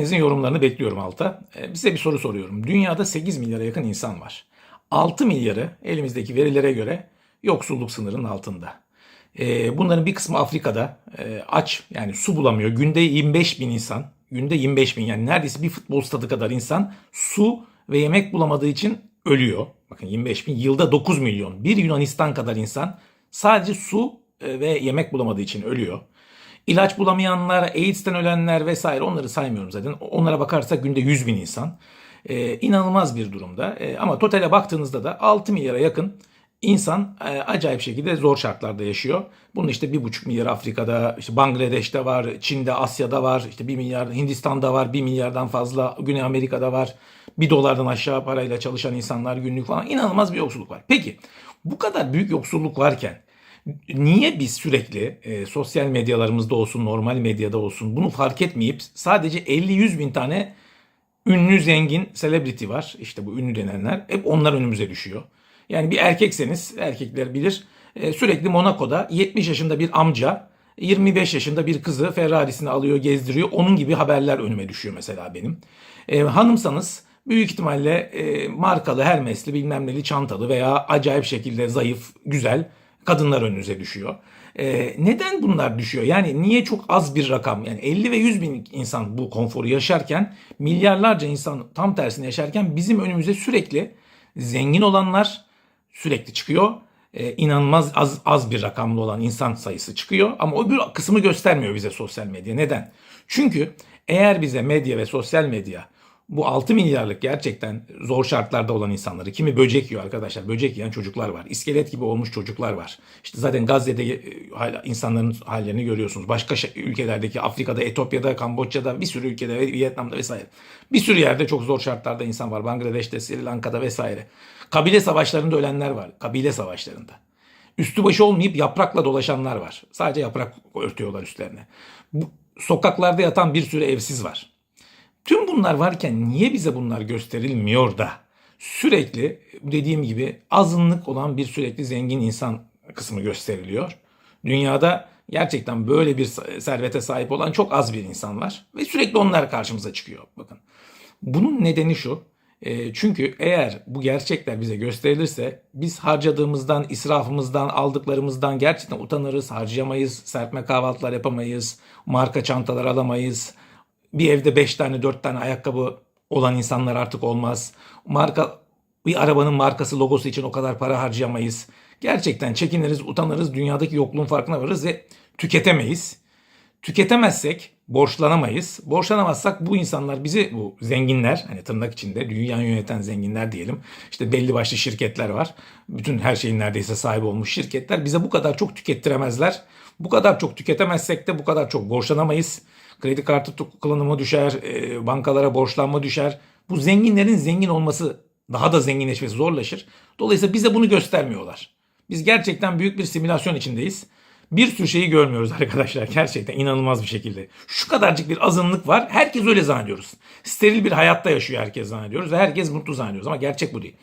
Hepinizin yorumlarını bekliyorum alta. Ee, Size bir soru soruyorum. Dünyada 8 milyara yakın insan var. 6 milyarı elimizdeki verilere göre yoksulluk sınırının altında. Ee, Bunların bir kısmı Afrika'da e, aç yani su bulamıyor. Günde 25 bin insan, günde 25 bin yani neredeyse bir futbol stadı kadar insan su ve yemek bulamadığı için ölüyor. Bakın 25 bin yılda 9 milyon. Bir Yunanistan kadar insan sadece su e, ve yemek bulamadığı için ölüyor. İlaç bulamayanlar, AIDS'ten ölenler vesaire onları saymıyorum zaten. Onlara bakarsak günde 100 bin insan. Ee, inanılmaz bir durumda. Ee, ama totale baktığınızda da 6 milyara yakın insan e, acayip şekilde zor şartlarda yaşıyor. Bunun işte 1,5 milyar Afrika'da, işte Bangladeş'te var, Çin'de, Asya'da var, işte 1 milyar Hindistan'da var, 1 milyardan fazla Güney Amerika'da var. 1 dolardan aşağı parayla çalışan insanlar günlük falan inanılmaz bir yoksulluk var. Peki bu kadar büyük yoksulluk varken Niye biz sürekli e, sosyal medyalarımızda olsun, normal medyada olsun bunu fark etmeyip sadece 50-100 bin tane ünlü, zengin, celebrity var. İşte bu ünlü denenler. Hep onlar önümüze düşüyor. Yani bir erkekseniz, erkekler bilir, e, sürekli Monaco'da 70 yaşında bir amca 25 yaşında bir kızı Ferrari'sini alıyor, gezdiriyor. Onun gibi haberler önüme düşüyor mesela benim. E, hanımsanız büyük ihtimalle e, markalı, Hermes'li, bilmem neli çantalı veya acayip şekilde zayıf, güzel kadınlar önünüze düşüyor. Ee, neden bunlar düşüyor? Yani niye çok az bir rakam? Yani 50 ve 100 bin insan bu konforu yaşarken milyarlarca insan tam tersini yaşarken bizim önümüze sürekli zengin olanlar sürekli çıkıyor. Ee, inanılmaz az, az bir rakamlı olan insan sayısı çıkıyor. Ama o bir kısmı göstermiyor bize sosyal medya. Neden? Çünkü eğer bize medya ve sosyal medya bu 6 milyarlık gerçekten zor şartlarda olan insanları kimi böcek yiyor arkadaşlar. Böcek yiyen çocuklar var. İskelet gibi olmuş çocuklar var. İşte zaten Gazze'de e, hala insanların hallerini görüyorsunuz. Başka ülkelerdeki Afrika'da, Etiyopya'da, Kamboçya'da bir sürü ülkede Vietnam'da vesaire. Bir sürü yerde çok zor şartlarda insan var. Bangladeş'te, Sri Lanka'da vesaire. Kabile savaşlarında ölenler var. Kabile savaşlarında. Üstü başı olmayıp yaprakla dolaşanlar var. Sadece yaprak örtüyorlar üstlerine. Bu, sokaklarda yatan bir sürü evsiz var. Tüm bunlar varken niye bize bunlar gösterilmiyor da sürekli dediğim gibi azınlık olan bir sürekli zengin insan kısmı gösteriliyor. Dünyada gerçekten böyle bir servete sahip olan çok az bir insan var ve sürekli onlar karşımıza çıkıyor. Bakın. Bunun nedeni şu. E, çünkü eğer bu gerçekler bize gösterilirse biz harcadığımızdan, israfımızdan, aldıklarımızdan gerçekten utanırız, harcayamayız, serpme kahvaltılar yapamayız, marka çantalar alamayız, bir evde 5 tane 4 tane ayakkabı olan insanlar artık olmaz. Marka bir arabanın markası logosu için o kadar para harcayamayız. Gerçekten çekiniriz, utanırız, dünyadaki yokluğun farkına varırız ve tüketemeyiz. Tüketemezsek borçlanamayız. Borçlanamazsak bu insanlar bizi bu zenginler hani tırnak içinde dünyayı yöneten zenginler diyelim. İşte belli başlı şirketler var. Bütün her şeyin neredeyse sahibi olmuş şirketler bize bu kadar çok tükettiremezler. Bu kadar çok tüketemezsek de bu kadar çok borçlanamayız. Kredi kartı kullanımı düşer, e, bankalara borçlanma düşer. Bu zenginlerin zengin olması daha da zenginleşmesi zorlaşır. Dolayısıyla bize bunu göstermiyorlar. Biz gerçekten büyük bir simülasyon içindeyiz. Bir sürü şeyi görmüyoruz arkadaşlar gerçekten inanılmaz bir şekilde. Şu kadarcık bir azınlık var. Herkes öyle zannediyoruz. Steril bir hayatta yaşıyor herkes zannediyoruz ve herkes mutlu zannediyoruz ama gerçek bu değil.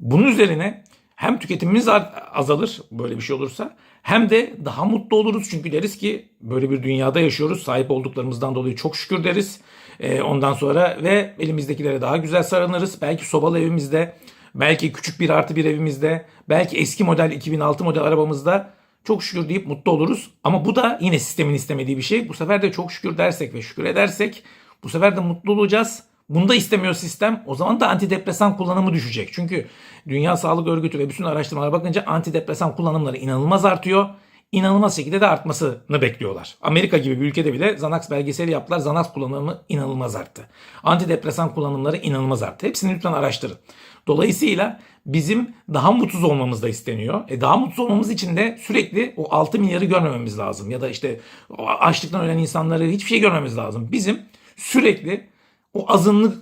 Bunun üzerine hem tüketimimiz azalır böyle bir şey olursa hem de daha mutlu oluruz çünkü deriz ki böyle bir dünyada yaşıyoruz. Sahip olduklarımızdan dolayı çok şükür deriz. Ee, ondan sonra ve elimizdekilere daha güzel sarılırız. Belki sobalı evimizde, belki küçük bir artı bir evimizde, belki eski model 2006 model arabamızda çok şükür deyip mutlu oluruz. Ama bu da yine sistemin istemediği bir şey. Bu sefer de çok şükür dersek ve şükür edersek bu sefer de mutlu olacağız. Bunu da istemiyor sistem. O zaman da antidepresan kullanımı düşecek. Çünkü Dünya Sağlık Örgütü ve bütün araştırmalara bakınca antidepresan kullanımları inanılmaz artıyor. İnanılmaz şekilde de artmasını bekliyorlar. Amerika gibi bir ülkede bile Xanax belgeseli yaptılar. Xanax kullanımı inanılmaz arttı. Antidepresan kullanımları inanılmaz arttı. Hepsini lütfen araştırın. Dolayısıyla bizim daha mutsuz olmamız da isteniyor. E daha mutsuz olmamız için de sürekli o 6 milyarı görmememiz lazım. Ya da işte açlıktan ölen insanları hiçbir şey görmemiz lazım. Bizim sürekli o azınlık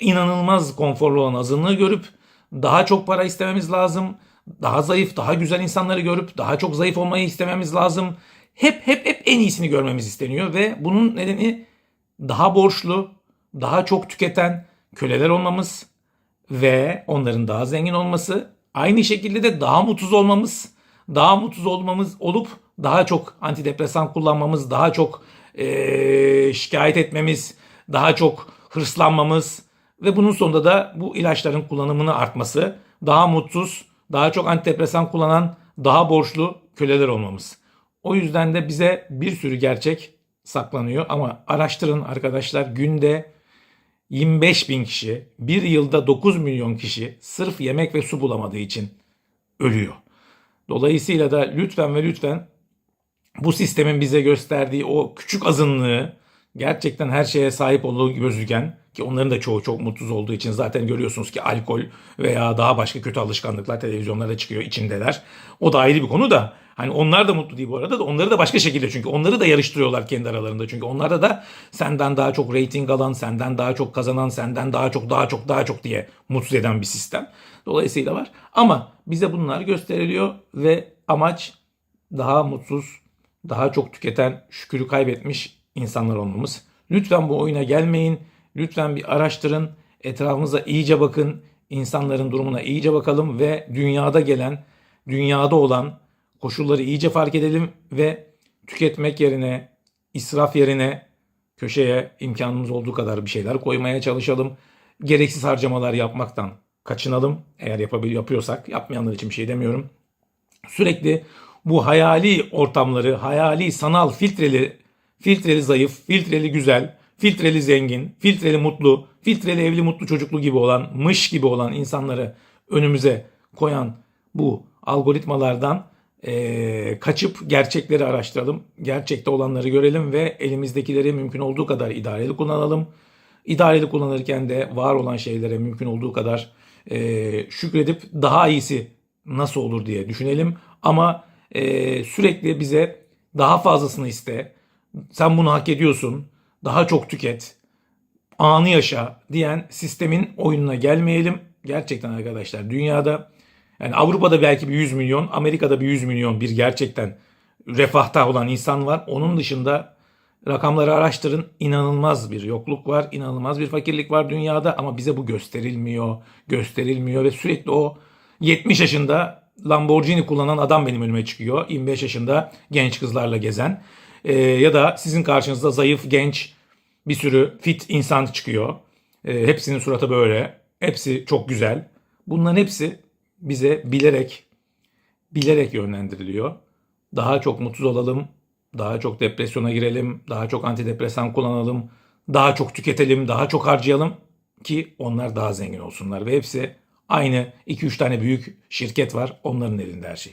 inanılmaz konforlu olan azınlığı görüp daha çok para istememiz lazım. Daha zayıf, daha güzel insanları görüp daha çok zayıf olmayı istememiz lazım. Hep hep hep en iyisini görmemiz isteniyor ve bunun nedeni daha borçlu, daha çok tüketen köleler olmamız ve onların daha zengin olması. Aynı şekilde de daha mutsuz olmamız, daha mutsuz olmamız olup daha çok antidepresan kullanmamız, daha çok ee, şikayet etmemiz, daha çok hırslanmamız ve bunun sonunda da bu ilaçların kullanımını artması, daha mutsuz, daha çok antidepresan kullanan, daha borçlu köleler olmamız. O yüzden de bize bir sürü gerçek saklanıyor ama araştırın arkadaşlar günde 25 bin kişi, bir yılda 9 milyon kişi sırf yemek ve su bulamadığı için ölüyor. Dolayısıyla da lütfen ve lütfen bu sistemin bize gösterdiği o küçük azınlığı gerçekten her şeye sahip olduğu gibi gözüken ki onların da çoğu çok mutsuz olduğu için zaten görüyorsunuz ki alkol veya daha başka kötü alışkanlıklar televizyonlarda çıkıyor içindeler. O da ayrı bir konu da hani onlar da mutlu değil bu arada da onları da başka şekilde çünkü onları da yarıştırıyorlar kendi aralarında. Çünkü onlarda da senden daha çok reyting alan, senden daha çok kazanan, senden daha çok daha çok daha çok diye mutsuz eden bir sistem. Dolayısıyla var. Ama bize bunlar gösteriliyor ve amaç daha mutsuz, daha çok tüketen, şükürü kaybetmiş insanlar olmamız. Lütfen bu oyuna gelmeyin. Lütfen bir araştırın. Etrafımıza iyice bakın. insanların durumuna iyice bakalım ve dünyada gelen, dünyada olan koşulları iyice fark edelim ve tüketmek yerine, israf yerine köşeye imkanımız olduğu kadar bir şeyler koymaya çalışalım. Gereksiz harcamalar yapmaktan kaçınalım. Eğer yapabil yapıyorsak, yapmayanlar için bir şey demiyorum sürekli bu hayali ortamları, hayali sanal filtreli, filtreli zayıf, filtreli güzel, filtreli zengin, filtreli mutlu, filtreli evli mutlu çocuklu gibi olan, mış gibi olan insanları önümüze koyan bu algoritmalardan eee, kaçıp gerçekleri araştıralım. Gerçekte olanları görelim ve elimizdekileri mümkün olduğu kadar idareli kullanalım. İdareli kullanırken de var olan şeylere mümkün olduğu kadar eee, şükredip daha iyisi nasıl olur diye düşünelim. Ama eee, sürekli bize daha fazlasını iste, sen bunu hak ediyorsun, daha çok tüket, anı yaşa diyen sistemin oyununa gelmeyelim. Gerçekten arkadaşlar dünyada yani Avrupa'da belki bir 100 milyon, Amerika'da bir 100 milyon bir gerçekten refahta olan insan var. Onun dışında rakamları araştırın. İnanılmaz bir yokluk var, inanılmaz bir fakirlik var dünyada ama bize bu gösterilmiyor, gösterilmiyor ve sürekli o 70 yaşında Lamborghini kullanan adam benim önüme çıkıyor. 25 yaşında genç kızlarla gezen. Ee, ya da sizin karşınızda zayıf, genç, bir sürü fit insan çıkıyor. Ee, hepsinin suratı böyle. Hepsi çok güzel. Bunların hepsi bize bilerek bilerek yönlendiriliyor. Daha çok mutsuz olalım, daha çok depresyona girelim, daha çok antidepresan kullanalım, daha çok tüketelim, daha çok harcayalım ki onlar daha zengin olsunlar. Ve hepsi aynı 2-3 tane büyük şirket var onların elinde her şey.